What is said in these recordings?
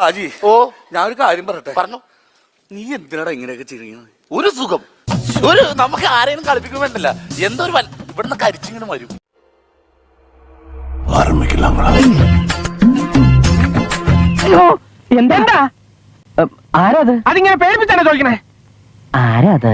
ആജി ഓ. ഞാനൊരു ഒരു കാര്യം പറയട്ടെ? പറഞ്ഞു. നീ എന്തിനാടാ ഇങ്ങനെയൊക്കെ ചെയ്യുന്നത്? ഒരു സുഖം. ഒരു നമുക്ക് ആരെയും കളിപ്പിക്കാൻ വേണ്ടല്ല എന്തോ ഒരു ഇവിടുന്ന് കരിച്ചിങ്ങനെ വരും. ആരാ എന്താ ആരാത്? അതിങ്ങനെ പേടിപ്പിച്ചാണ് ചോദിക്കണേ. ആരാത്?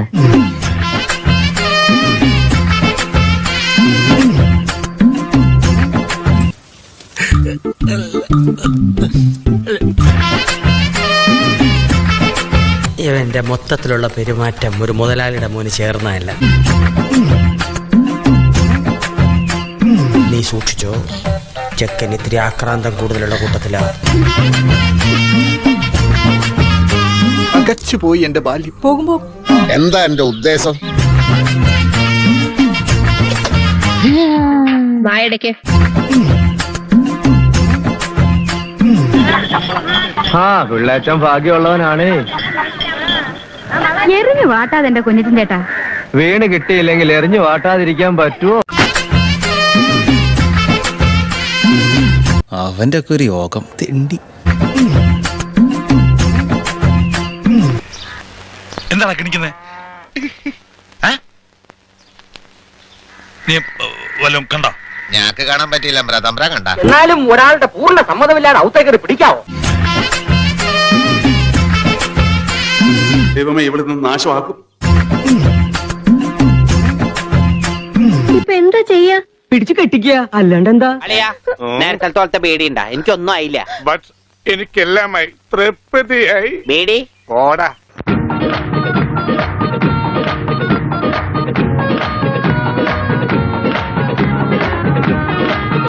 ഇവന്റെ മൊത്തത്തിലുള്ള പെരുമാറ്റം ഒരു മുതലാളിയുടെ മോന് ചേർന്നതല്ല. നീ സൂക്ഷിച്ചോ? ചെക്കൻ ഇത്തിരി ആക്രാന്തം കൂടുതലുള്ള കൂട്ടത്തിലാ. അകച്ചുപോയി എന്റെ ബാല്യം. പോകുമ്പോ. എന്താ എന്റെ ഉദ്ദേശം? ആ പിള്ളേച്ചൻ ഭാഗ്യമുള്ളവനാണ്. എറിഞ്ഞു വാട്ടാതെ എന്റെ കുഞ്ഞിറ്റിൻ ചേട്ടാ. വീണ് കിട്ടിയില്ലെങ്കിൽ എറിഞ്ഞു വാട്ടാതിരിക്കാൻ പറ്റുമോ അവന്റെ ഒക്കെ ഒരു യോഗം. തിണ്ടി. എന്താണ് കിണിക്കുന്നത് നീ വല്ലതും കണ്ടോ? ഞാക്ക് കാണാൻ പറ്റിയില്ല തമ്പ്ര കണ്ട. എന്നാലും ഒരാളുടെ പൂർണ സമ്മതമില്ലാതെ ഔത്തേക്കറി പിടിക്കാവോ? ദൈവമേ ഇവിടുന്ന് നാശമാക്കും. ഇപ്പൊ എന്താ ചെയ്യാ? പിടിച്ചു കെട്ടിക്കുക. അല്ലാണ്ട് എന്താ അളിയാ നേരത്തെ തോളത്തെ പേടിയുണ്ടാ എനിക്കൊന്നും ആയില്ല. ബട്ട് എനിക്കെല്ലാമായി തൃപ്തിയായി. പേടി പോടാ.